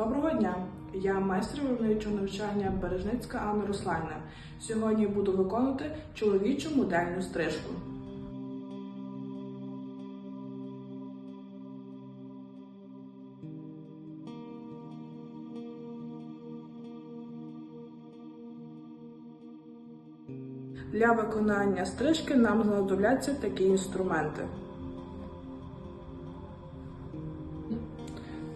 Доброго дня! Я майстер виробничого навчання Бережницька Анна Руслайна. Сьогодні буду виконувати чоловічу модельну стрижку. Для виконання стрижки нам знадобляться такі інструменти.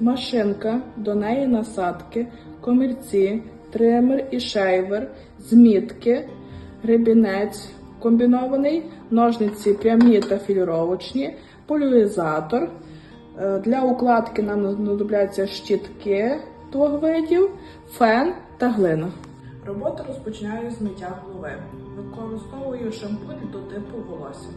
Машинка, до неї насадки, комірці, тример і шейвер, змітки, гребінець комбінований, ножниці прямі та фільровочні, поляризатор. Е, Для укладки нам знадобляться щітки двох видів, фен та глина. Роботу розпочинаю з миття голови. Використовую шампунь до типу волосся.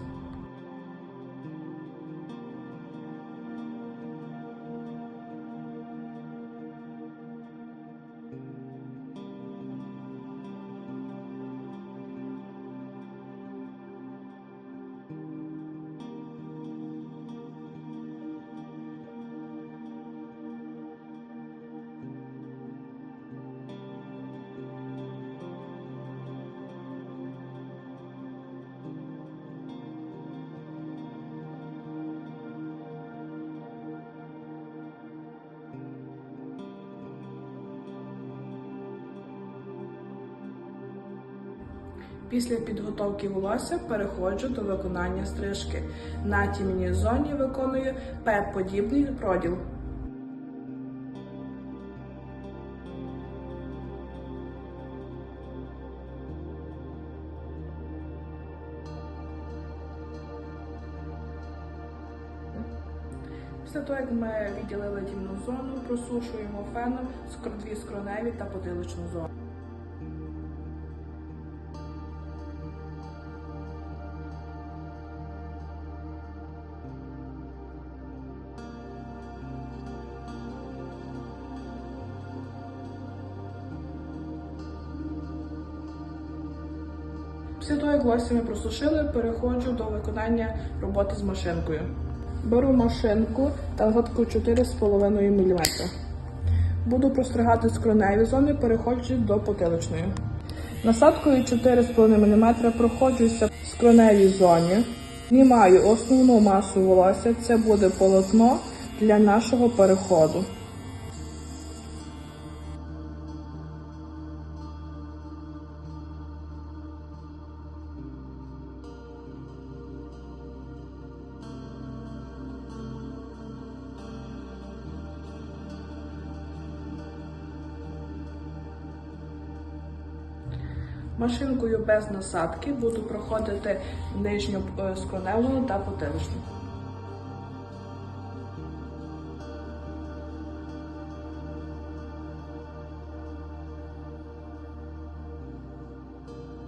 Після підготовки волосся переходжу до виконання стрижки. На тімній зоні виконую П-подібний проділ. Після того, як ми відділили тімну зону, просушуємо феном скр- дві скроневі та потиличну зону. Волосся ми просушили, переходжу до виконання роботи з машинкою. Беру машинку та насадкою 4,5 мм. Буду простригати скроневі зони, переходжу до потиличної. Насадкою 4,5 мм проходжуся в скроневій зоні. Знімаю основну масу волосся, це буде полотно для нашого переходу. Машинкою без насадки буду проходити нижню е, скроневу та потиличну.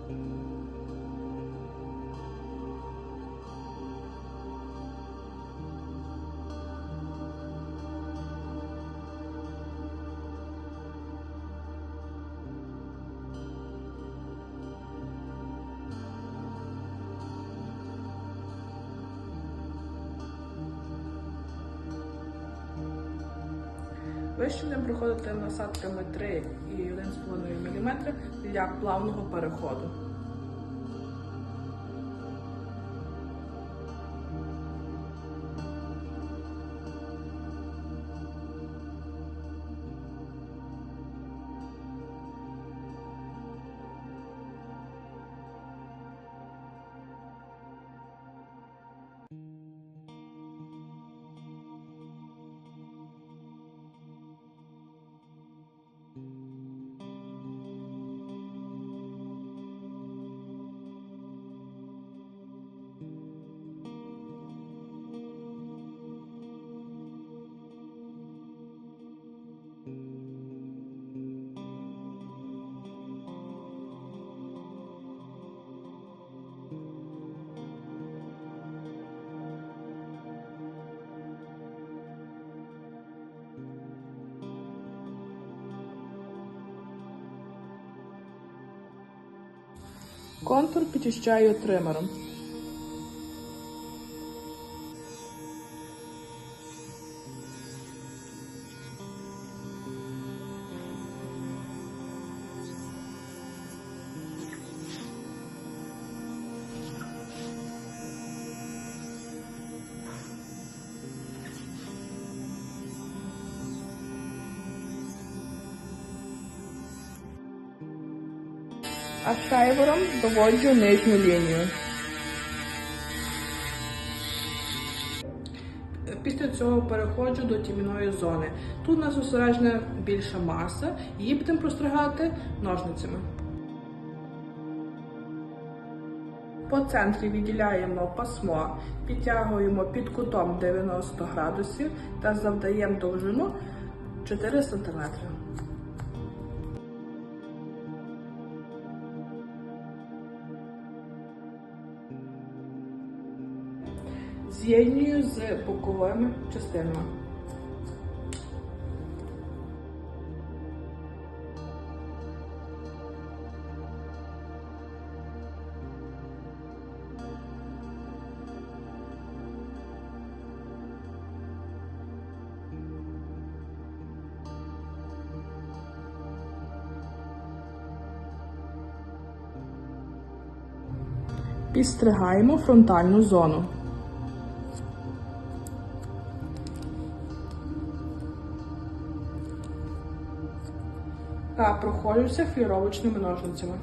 Вище будемо проходити насадками 3 і 1,5 мм для плавного переходу. Контур підчищаю тримером. А шайвером доводжу нижню лінію. Після цього переходжу до тім'яної зони. Тут у нас зосереджена більша маса, її будемо простригати ножницями. По центрі відділяємо пасмо, підтягуємо під кутом 90 градусів та завдаємо довжину 4 см. З'єднюю з боковими частинами. Підстригаємо фронтальну зону. Та проходжуся фліровочними ножницями.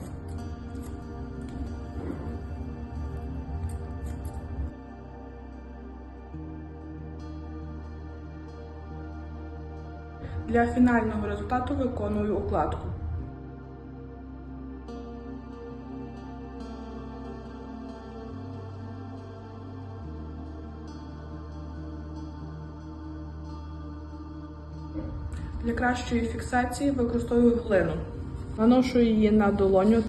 Для фінального результату виконую укладку. Для кращої фіксації використовую глину. Наношу її на долоню,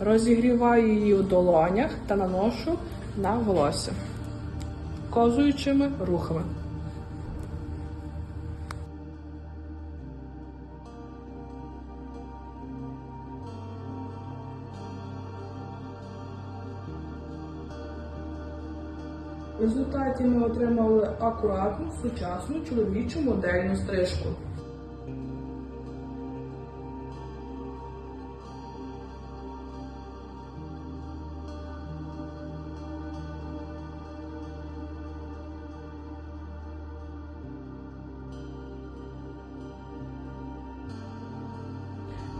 розігріваю її у долонях та наношу на волосся козуючими рухами. В результаті ми отримали акуратну, сучасну чоловічу модельну стрижку.